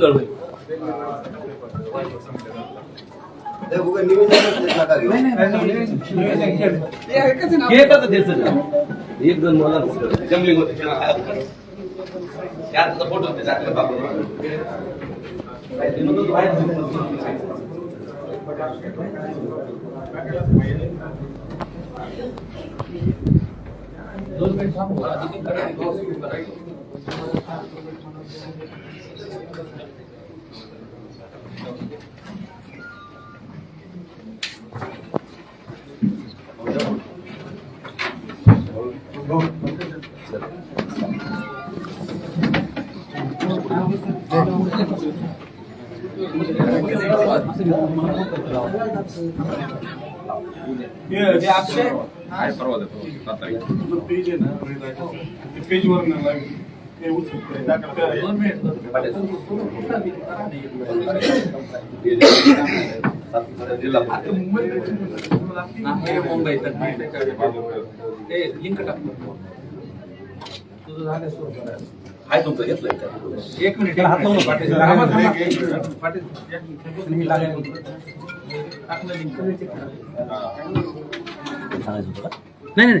गोंधळ होईल ते? उगा निवेदनच देत नका घेऊ. घेतच त्याचं एक जण मला जमलिंग होते फोटो होते टाकले बाबा ते म्हणतो बाहेर दोन मिनिट थांबू आधी करायचं दोन मिनिट मुंबई ते लिंक टाकतो तुझं झालं सुरू करायचं. तुमचं घेतलंय एक मिनिट नाही नाही.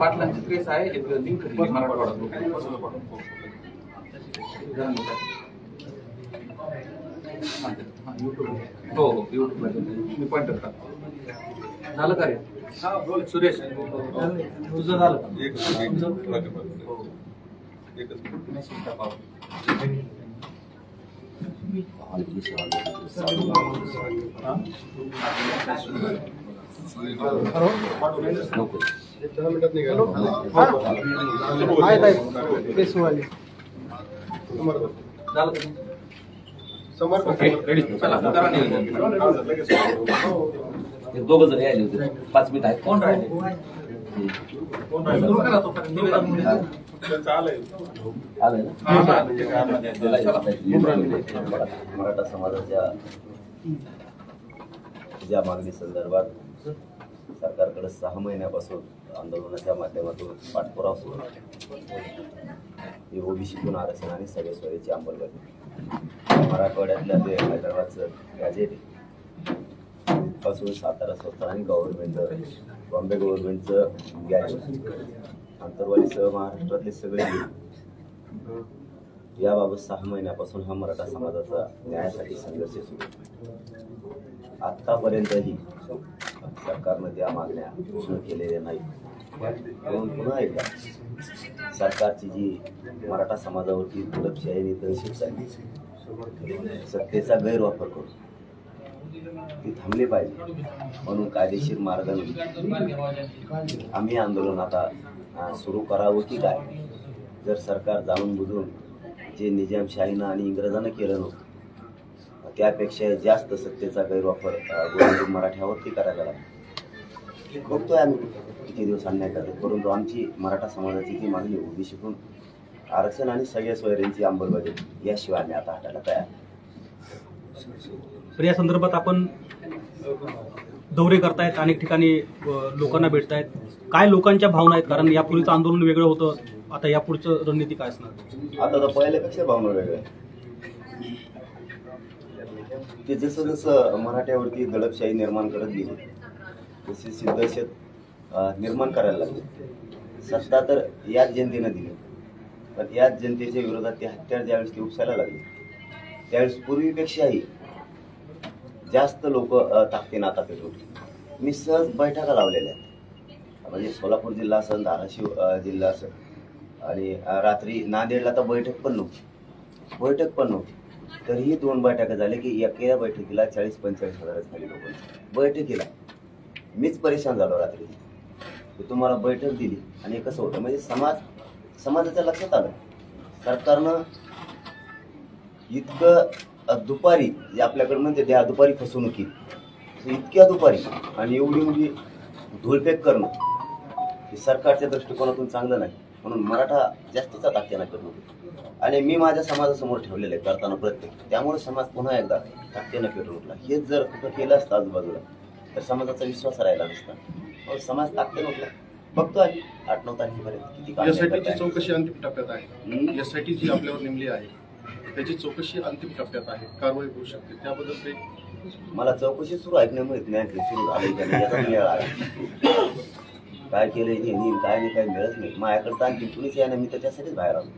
पाटलांची ट्रेस आहे हो हो युट्यूबला मी पॉइंटर टाकतो झालं का रे सुरेश. तुझं झालं. का? Message टाकावं. झालं का? Okay, ready. चला, करा नियोजन. दोघ जण यायले होते पाच मिनिट आहेत. कोण राहिले? मराठा समाजाच्या ज्या मागणी संदर्भात सरकारकडे सहा महिन्यापासून आंदोलनाच्या माध्यमातून पाठपुरावा सुरू विशी गुण आरक्षण आणि सगळे सोयीची अंमलबजावणी मराठवाड्यातल्या ते हैदराबादचं गॅजेटपासून सातारा स्वतः आणि गव्हर्नमेंट बॉम्बे गव्हर्नमेंटचं गॅजेट आंतरवालीसह महाराष्ट्रातले सगळे याबाबत सहा महिन्यापासून हा मराठा समाजाचा न्यायासाठी संघर्ष सुरू आहे. आत्तापर्यंतही सरकारनं त्या मागण्या पूर्ण केलेल्या नाही म्हणून पुन्हा एकदा सरकारची जी मराठा समाजावरती दडपशाही आणि तहसील सत्तेचा गैरवापर करून ती थांबली पाहिजे. म्हणून कायदेशीर मार्गाने आम्ही आंदोलन आता सुरू करावं की काय? जर सरकार जाणून बुजून जे निजामशाहीनं आणि इंग्रजानं केलं नव्हतं त्यापेक्षा जास्त सत्तेचा गैरवापर गोविंद मराठ्यावरती करायला लागला. बघतोय आम्ही. किती दिवस अन्याय करतो परंतु आमची मराठा समाजाची जी मागणी उभी शिकून आरक्षण आणि सगळ्या सोयऱ्यांची अंमलबजावणी याशिवाय आम्ही आता हटायला तयार तर या संदर्भात आपण दौरे करतायत अनेक ठिकाणी लोकांना भेटतायत. काय लोकांच्या भावना आहेत? कारण यापूर्वीचं आंदोलन वेगळं होतं आता यापुढचं रणनीती काय असणार? आता तर पहिल्यापेक्षा भावना वेगळ्या ते जसं जसं मराठ्यावरती दडपशाही निर्माण करत गेली तसे सिद्धशत निर्माण करायला लागले. सत्ता तर याच जनतेनं दिली. पण याच जनतेच्या विरोधात ते हत्यार ज्यावेळेस ते उपसायला लागले त्यावेळेस पूर्वीपेक्षाही जास्त लोक ताकते आता पेट उठली मी सहज बैठका लावलेल्या आहेत. म्हणजे सोलापूर जिल्हा असेल धाराशिव जिल्हा असेल आणि रात्री नांदेडला तर बैठक पण नव्हती. बैठक पण नव्हती. तरीही दोन बैठका झाल्या की एका बैठकीला चाळीस पंचेचाळीस हजार झाले लोक बैठकीला. मीच परेशान झालो रात्री. तुम्हाला बैठक दिली आणि कसं होतं म्हणजे समाज समाजाच्या लक्षात आलं. सरकारनं इतकं दुपारी जे आपल्याकडे म्हणते द्या दुपारी फसवणुकी तर इतक्या दुपारी आणि एवढी म्हणजे धुळफेक करणं हे सरकारच्या दृष्टिकोनातून चांगलं नाही. म्हणून मराठा जास्तीचा ताकदीनं करणं आणि मी माझ्या समाजासमोर ठेवलेलं आहे करताना प्रत्येक. त्यामुळे समाज पुन्हा एकदा ताकदीनं पेटून उठला. हेच जर कुठं केलं असतं आजूबाजूला तर समाजाचा विश्वास राहिला नसता. समाज ताकदीनं उठला. बघतो आम्ही आठ नऊ तारखेपर्यंत किती. चौकशी अंतिम टप्प्यात आहे. एसआयटी जी आपल्यावर नेमली आहे त्याची चौकशी अंतिम टप्प्यात आहे. कारवाई होऊ शकते. त्याबद्दल ते मला चौकशी सुरू ऐकण्यामुळे ज्ञान सुरू नाही. याचा मेळ आला काय केलंय हे नाही काय नाही काय मिळत नाही. माझ्याकडे आणखी कुणीच यायला मी तर त्यासाठीच बाहेर आलो.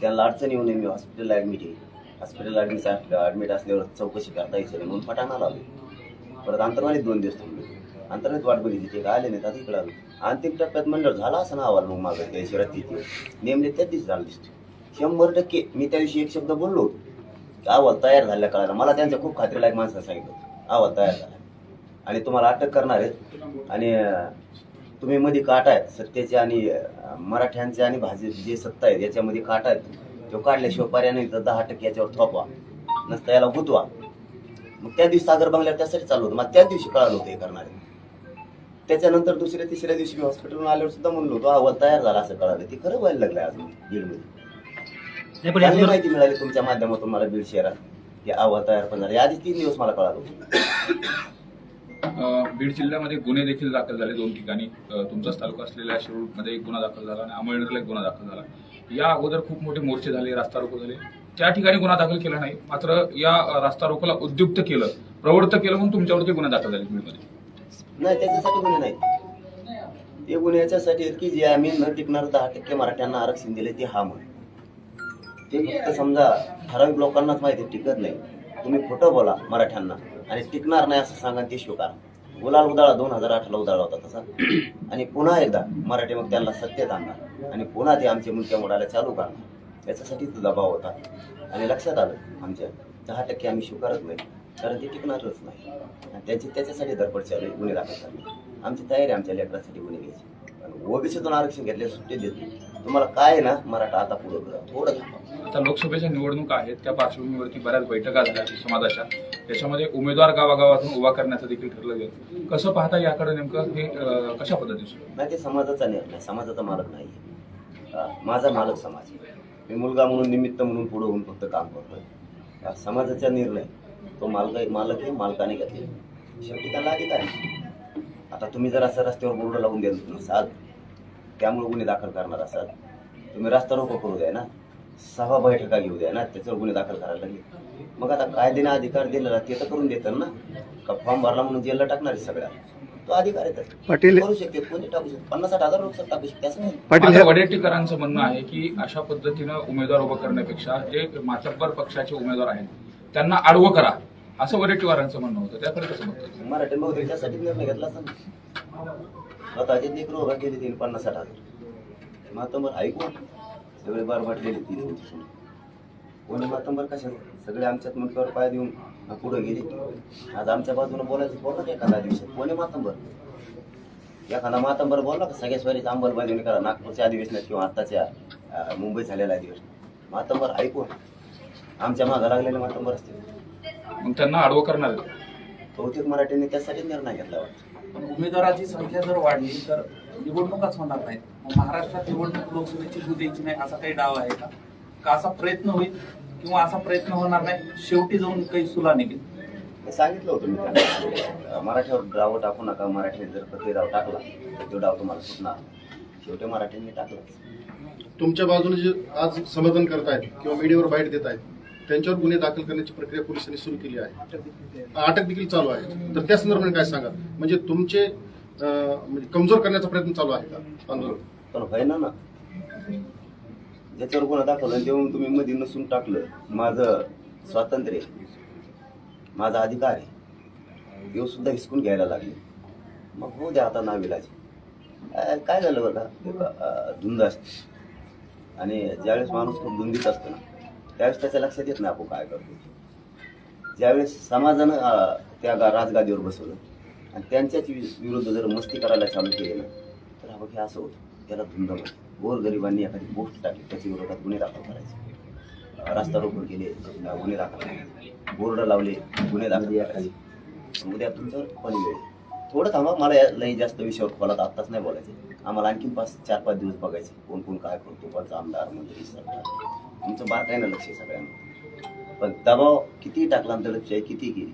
त्यांना अडचण येऊ नये मी हॉस्पिटलला ॲडमिट आहे. हॉस्पिटल ॲडमिट ॲडमिट असल्यावर चौकशी करता यायची नाही म्हणून पटाणाला आलो. परत अंतर्वाणीत दोन दिवस थांबलो. अंतर्गत वाट बघितली. ते काय आले नाही आता इकडं आलो. अंतिम टप्प्यात मंडळ झाला असं ना अहवाल मग मागं त्या शिवरात तिथे. नेमले त्याच दिवशी झालं दिसतो शंभर टक्के. मी त्या दिवशी एक शब्द बोललो अहवाल तयार झाल्या कळायला मला त्यांच्या खूप खात्रीलायक माणसं सांगितलं अहवाल तयार झाला. आणि तुम्हाला अटक करणार आहेत. आणि तुम्ही मध्ये काटा आहेत. सत्तेचे आणि मराठ्यांचे आणि भाजप जे सत्ता आहेत याच्यामध्ये काटा आहेत. तो काढल्याशिवाय पर्याय नाही. तर दहा टक्के याच्यावर थोपवा. नसता याला गुतवा. मग त्या दिवशी सागर बंगल्यावर त्यासाठी चालू होतं. मग त्याच दिवशी कळालं होतं हे करणारे. त्याच्यानंतर दुसऱ्या तिसऱ्या दिवशी मी हॉस्पिटलून आल्यावर सुद्धा म्हणलो होतो अहवाल तयार झाला असं कळालं. ते खरं व्हायला लागलं अजून बीडमध्ये. नाही पण चांगली माहिती मिळाली तुमच्या माध्यमातून मला बीड शहरात. की अहवाल तयार पण झाले आधी तीन दिवस मला कळालं. अ, बीड जिल्ह्यामध्ये गुन्हे देखील दाखल झाले दोन ठिकाणी. अ, तुमचाच तालुका असलेल्या शिरूरमध्ये एक गुन्हा दाखल झाला आणि अमळनेरला एक गुन्हा दाखल झाला. या अगोदर खूप मोठे मोर्चे झाले रास्ता रोको झाले. त्या ठिकाणी गुन्हा दाखल केला नाही मात्र या अ, रास्ता रोकोला उद्युक्त केलं प्रवृत्त केलं म्हणून तुमच्यावरती गुन्हा दाखल झाले बीडमध्ये. नाही त्याच्यासाठी गुन्हे नाही ते गुन्हे याच्यासाठी आहेत की जे आम्ही न टिकणार दहा टक्के मराठ्यांना आरक्षण दिले ते हा म्हणून. ते फक्त समजा ठराविक लोकांनाच माहिती टिकत नाही. तुम्ही खोटं बोला मराठ्यांना. आणि टिकणार नाही असं सांगा ते स्वीकारा. गुलाल उदाळा दोन हजार आठला उदाळा होता तसा. आणि पुन्हा एकदा मराठी मग त्यांना सत्तेत आणणार आणि पुन्हा ते आमचे मुलक्या मोडायला चालू करणार. याच्यासाठी तो दबाव होता. आणि लक्षात आलं आमच्या दहा टक्के आम्ही स्वीकारत नाही. कारण ते टिकणारच नाही. आणि त्याची त्याच्यासाठी धडपड चालू आहे गुन्हे दाखल करणे आमची तयारी आमच्या लेकरासाठी गुन्हे घ्यायची. आणि ओबीसीतून आरक्षण घेतले सुट्टी देत नाही. तुम्हाला काय आहे ना मराठा आता पुढं करा थोडं थांबा. आता लोकसभेच्या निवडणुका आहेत त्या पार्श्वभूमीवरती बऱ्याच बैठका झाल्या समाजाच्या. त्याच्यामध्ये उमेदवार गावागावातून उभा करण्याचं देखील ठरलं गेलं. कसं पाहता याकडे नेमकं हे अ, कशा पद्धतीचं? नाही ते समाजाचा निर्णय समाजाचा मालक नाही. माझा मालक समाज आहे. मी मुलगा म्हणून निमित्त म्हणून पुढे होऊन फक्त काम करतोय. हा, समाजाचा निर्णय तो मालक मालक आहे मालकाने घेतले शेवटी त्याला अधिकार आहे. आता तुम्ही जर असं रस्त्यावर बोर्ड लावून देत नसाल त्यामुळे गुन्हे दाखल करणार असाल. तुम्ही रस्ता रोको करू द्या ना. सभा बैठका घेऊ द्या ना. त्याच्यावर गुन्हे दाखल करायला लागले. मग आता कायद्याने अधिकार दिलेला ते तर करून देतात ना. का फॉर्म भरला म्हणून जेलला टाकणार आहे सगळ्या. तो अधिकार आहे. पाटील करू शकते कोणी टाकू शकते. पन्नास साठ हजार लोक टाकू शकते असं नाही. पाटील वडेट्टीकरांचं म्हणणं आहे की अशा पद्धतीनं उमेदवार उभं करण्यापेक्षा जे मातब्बर पक्षाचे उमेदवार आहेत त्यांना आडवं करा. असं वडेट्टीवारांचं म्हणणं होतं. त्याकडे कसं बघतो मराठी बहुतेक त्यासाठी निर्णय घेतला असं स्वतःचे लेकरं उभा केले तिने पन्नास साठ हजार. मातंबर ऐकून सगळे बार वाटलेले तिने कोणी मातंबर कशा सगळे आमच्यात मुंडकावर पाय देऊन पुढे गेले. आज आमच्या बाजूने बोलायचं बोलला का एखादा दिवसात कोणी मातंबर? एखादा मातंबर बोलला का सगळ्या स्वारीच अंमलबजावणी करा. नागपूरच्या अधिवेशनात किंवा आत्ताच्या मुंबईत झालेल्या अधिवेशनात. मातंबर ऐकून आमच्या मागं लागलेले मातंबर असतील. मग त्यांना आडवं करणार. बहुतेक मराठीने त्यासाठी निर्णय घेतला वाटतं. उमेदवाराची संख्या जर वाढली तर निवडणुकाच होणार नाहीत. महाराष्ट्रात निवडणूक लोकसभेची होऊ द्यायची नाही असा काही डाव आहे का? का असा प्रयत्न होईल किंवा असा प्रयत्न होणार नाही? शेवटी जाऊन काही सुला निघेल. सांगितलं होतं मी त्यांना. मराठीवर डाव टाकू नका. मराठीत जर प्रति डाव टाकला तर तो डाव तुम्हाला सुटणार. शेवटी मराठीने टाकलाच. तुमच्या बाजूने जे आज समाधान करतायत किंवा मीडियावर बाईट देत आहेत त्यांच्यावर गुन्हे दाखल करण्याची प्रक्रिया पोलिसांनी सुरू केली आहे. अटक देखील चालू आहे. तर त्या संदर्भाने काय सांगा म्हणजे तुमचे म्हणजे कमजोर करण्याचा प्रयत्न चालू आहे का आंदोलन? ना ज्याच्यावर गुन्हा दाखवला तेव्हा तुम्ही मध्ये नसून टाकलं माझं स्वातंत्र्य माझा अधिकार आहे. देव सुद्धा हिसकून घ्यायला लागले. मग हो द्या आता नाविलाज काय झालं बघा? धुंद असते. आणि ज्यावेळेस माणूस खूप धुंदीत असतो ना त्यावेळेस त्याच्या लक्षात येत नाही आपण काय करतो. ज्यावेळेस समाजानं त्या गा- राजगादीवर बसवलं आणि त्यांच्याच विरुद्ध जर मस्ती करायला चालू केली ना तर हा बघ हे असं होतं. त्याला धुंद म्हणतात गोरगरिबांनी एखादी पोस्ट टाकली त्याच्या विरोधात गुन्हे दाखल करायचे. रस्ता रोखून केले गुन्हे दाखल बोर्ड लावले गुन्हे दाखल करायचे उद्या तुमच्यावर पण वेळ थोडं थांबा मला या लई जास्त विषयावर खोलात आत्ताच नाही बोलायचे. आम्हाला आणखीन पाच चार पाच दिवस बघायचे. कोण कोण काय करतो कोणचा आमदार मंत्री सरकार. आमचं ना लक्ष आहे सगळ्यांना? पण दबाव किती टाकला आमचं लक्ष आहे किती गेली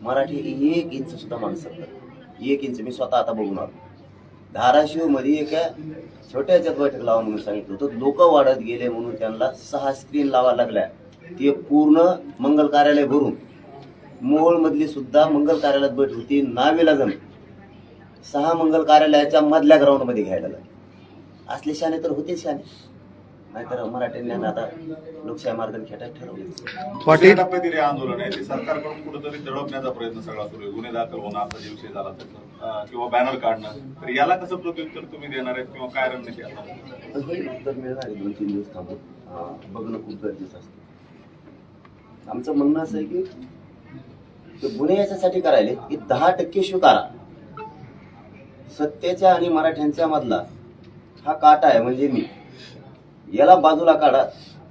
मराठी एक इंच सुद्धा माणूस सरकार एक इंच मी स्वतः आता बघून आलो. धाराशिवमध्ये एका छोट्या याच्यात बैठक लावा म्हणून सांगितलं होतं. लोक वाढत गेले म्हणून त्यांना सहा स्क्रीन लावा लागल्या. ते पूर्ण मंगल कार्यालय भरून. मोहोळमधली सुद्धा मंगल कार्यालयात बैठक होती. नावे जण सहा मंगल कार्यालयाच्या मधल्या ग्राउंडमध्ये घ्यायला लागले. असले शाने तर होते शाने नाहीतर मराठ्यांनी आता लोकशाही मार्गाने खेटात ठरवले. हे आंदोलन आहे. ते सरकारकडून कुठेतरी दडपण्याचा प्रयत्न सगळा सुरू आहे. गुन्हे दाखल होणं असा जे विषय झाला त्याचा किंवा बॅनर काढणं. तर याला कसं प्रत्युत्तर तुम्ही देणार आहेत किंवा काय रणनीती आता हे उत्तर मिळणार दोन तीन दिवस थांबून बघणं खूप गरजेचं असतं. आमचं म्हणणं असं आहे की ते गुन्हे याच्यासाठी करायले की दहा टक्के स्वीकारा. सत्तेच्या आणि मराठ्यांच्या मधला हा काटा आहे म्हणजे मी. याला बाजूला काढा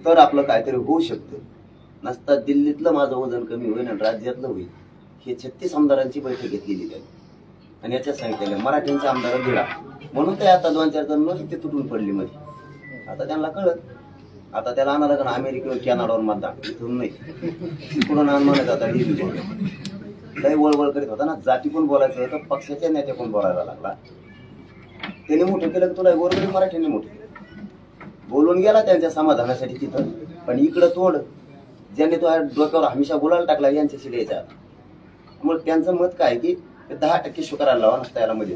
तर आपलं काहीतरी होऊ शकतं. नसता दिल्लीतलं माझं वजन कमी होईल आणि राज्यातलं होईल हे छत्तीस आमदारांची बैठक घेतलेली त्यांनी आणि याच्यात सांगितलेलं मराठ्यांचे आमदार गिळा म्हणून ते आता दोन चार जण ते तुटून पडली मध्ये. आता त्यांना कळत आता त्याला आणायला लागलं अमेरिकेवर कॅनडावर मतदान. इथून नाही. तिकडून आण म्हणत आता लय वळवळ करीत होता ना. जाती पण बोलायचं होतं पक्षाच्या नेत्या पण बोलायला लागला? त्याने मोठं केलं की तुला? गोरगरीब मराठ्यांनी मोठं केलं. बोलून गेला त्यांच्या समाधानासाठी तिथं. पण इकडं तोड ज्यांनी तो डोक्यावर हमेशा बोलायला टाकला यांच्याशी द्यायचा मग त्यांचं मत काय की दहा टक्के स्वीकारायला लावा नसता याला मध्ये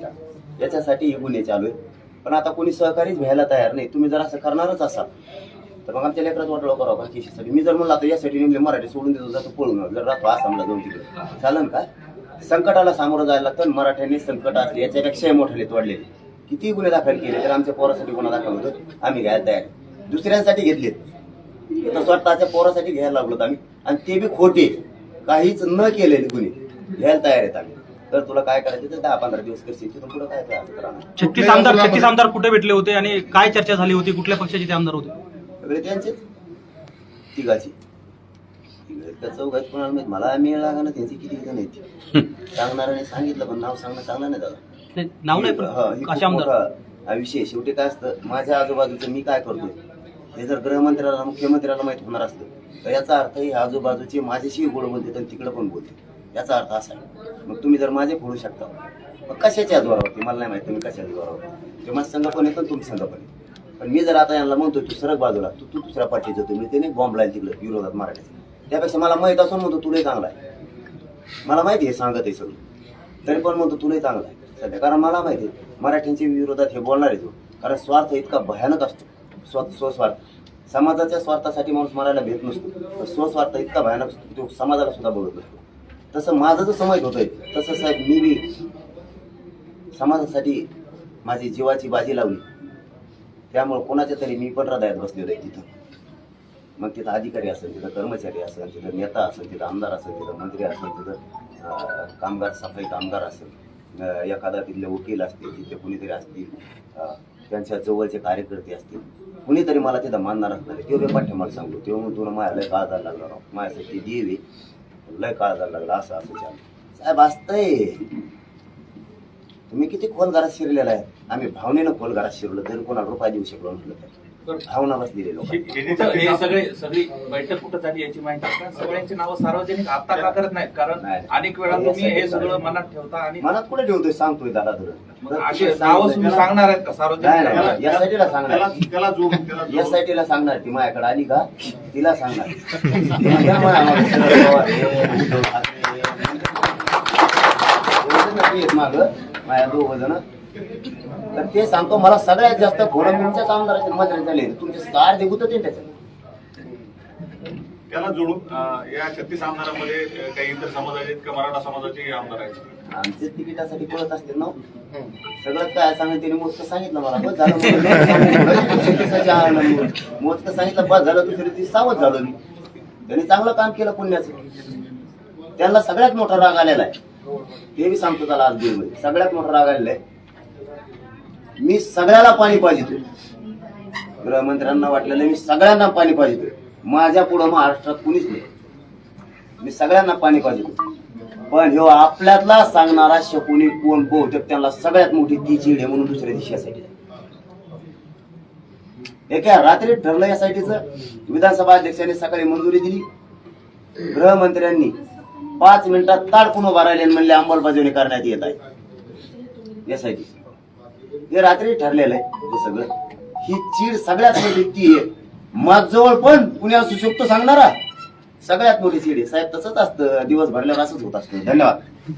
याच्यासाठी हे गुन्हे चालू आहे पण आता कोणी सहकारीच व्हायला तयार नाही. तुम्ही जर असं करणारच असाल तर मग आमच्या लेकरात वाटलं करावं का केशीसाठी मी जर म्हणलं आता यासाठी नेमले मराठी सोडून देतो जातो पळून जर राहतो आसामला जाऊन तिकडे. चालन का संकटाला सामोरं जायला लागतं मराठ्यांनी संकट असले याच्यापेक्षाही मोठाले तोडलेले किती गुन्हे दाखल केले तर आमच्या पोरासाठी गुन्हा दाखल होतो. आम्ही घ्यायला तयार. दुसऱ्यांसाठी घेतलेत. इथं स्वतःच्या पोरासाठी घ्यायला लागलो आम्ही. आणि ते बी खोटे. काहीच न केलेले गुन्हे. घ्यायला तयार आहेत आम्ही. तर तुला काय करायचं तर दहा पंधरा दिवस करशील. तिथून पुढे काय करायचं. छत्तीस आमदार छत्तीस आमदार कुठे भेटले होते आणि काय चर्चा झाली होती? कुठल्या पक्षाचे ते आमदार होते? सगळे त्यांचेच. तिघाची. तिघात चौघात कोणाला माहीत? मला आम्ही लागा ना त्यांची किती जण आहेत? सांगणाऱ्याने सांगितलं पण नाव सांगणं चांगलं नाही दादा. नाव नाही पण आमदार हा विषय शेवटी काय असतं माझ्या आजूबाजूचं मी काय करतोय हे जर गृहमंत्र्याला मुख्यमंत्र्याला माहीत होणार असतं तर याचा अर्थ हे आजूबाजूचे माझ्याशी गोड बोलते आणि तिकडे पण बोलते. याचा अर्थ असा आहे. मग तुम्ही जर माझे फोडू शकता मग कशाच्या द्वारावरती मला नाही माहिती तुम्ही कशाच्या द्वारावरती ते माझं संघ पण येतो तुमचं संघ पण पण मी जर आता यांना म्हणतोय तू सरक बाजूला तू तू दुसऱ्या पाठीचं तुम्ही त्याने बॉम्ब लाईल तिकडे विरोधात मराठीचा त्यापेक्षा मला माहीत असून म्हणतो तुलाही चांगला आहे. मला माहिती आहे सांगत आहे सगळं. तरी पण म्हणतो तुलाही चांगला आहे. सध्या. कारण मला माहिती आहे मराठींच्या विरोधात हे बोलणार आहे तो. कारण स्वार्थ इतका भयानक असतो. स्व स्वस्वार्थ. समाजाच्या स्वार्थासाठी माणूस मरायला भेट नसतो. तर स्वस्वार्थ इतका भयानक असतो तो समाजाला सुद्धा बघत नसतो. तसं माझं जसं माहीत होतंय तसं साहेब मी बी समाजासाठी माझी जीवाची बाजी लावली. त्यामुळे कोणाच्या तरी मी पण हृदयात बसलेलो आहे तिथं. मग तिथं अधिकारी असेल तिथं कर्मचारी असेल तिथं नेता असेल तिथं आमदार असेल तिथं मंत्री असेल तिथं कामगार सफाई कामगार असेल. एखादा तिथले वकील असतील तिथले कुणीतरी असतील त्यांच्या जवळचे कार्यकर्ते असतील कुणीतरी मला तिथं मानणार असणार तेव्हा मी मला सांगतो तेव्हा मग तुला माझ्या लय काळ जायला लागला माझ्यासाठी देवी लय काळ जायला लागला असं असं चालू साहेब असतंय. तुम्ही किती खोल घरात शिरलेला आहे. आम्ही भावनेनं खोल घरात शिरलो तरी कोणाला रुपया देऊ शकलो म्हटलं तर भावना बसलेली लोक हे सगळे सगळी बैठक कुठं झाली याची माहिती सगळ्यांची नावं सार्वजनिक आता का करत नाहीत? कारण नाही. अनेक वेळा तुम्ही हे सगळं मनात ठेवता आणि मनात कुठे ठेवतोय सांगतोय दादा तुला अशी नावं तुम्ही सांगणार आहेत का? सार्वजनिक या साईडला सांगणार. त्याला जोड. साईडला सांगणार ती माझ्याकडे आली का? तिला सांगणार. हे, मागं, माझ्या दोघ जण. तर ते सांगतो मला सगळ्यात जास्त घोडं तुमच्याच आमदाराचे मंत्री झाले तुमचे सार देगुत ते त्याच्यात. त्याला जोडून या छत्तीस आमदारांमध्ये काही इतर समाजाचे आहेत का मराठा समाजाचे आमदार आहेत. आमचे तिकिटासाठी पळत असतील ना? सगळं काय सांगितलं त्यांनी मोजकं सांगितलं मला. बस झालं. मी. मोजकं सांगितलं बस झालं. दुसऱ्या दिवशी सावध झालो मी. त्यांनी चांगलं काम केलं पुण्याचं. त्यांना सगळ्यात मोठा राग आलेला आहे. ते बी सांगतो त्याला आज बीडमध्ये सगळ्यात मोठा राग आलेला आहे. मी सगळ्याला पाणी पाहिजे. गृहमंत्र्यांना वाटलेलं मी सगळ्यांना पाणी पाहिजे. माझ्या पुढं महाराष्ट्रात कुणीच नाही. मी सगळ्यांना पाणी पाहिजे. पण ह्यो आपल्यातला सांगणारा शकुनी कोण बहुतेक त्यांना सगळ्यात मोठी ती चीड आहे म्हणून दुसऱ्या दिवशी एका रात्री ठरलं यासाठीच? विधानसभा अध्यक्षांनी सकाळी मंजुरी दिली. गृहमंत्र्यांनी पाच मिनिटात ताडकून उभा राहिले म्हणले अंमलबजावणी करण्यात येत आहे. यासाठी हे रात्री ठरलेलं आहे सगळं. ही चीड सगळ्यात मोठी ती आहे. माझजवळ पण पुण्याला सुशोभतो सांगणारा सगळ्यात मोठी चीड आहे. साहेब तसंच असतं. दिवस भरल्यावर असंच होत असतं. धन्यवाद.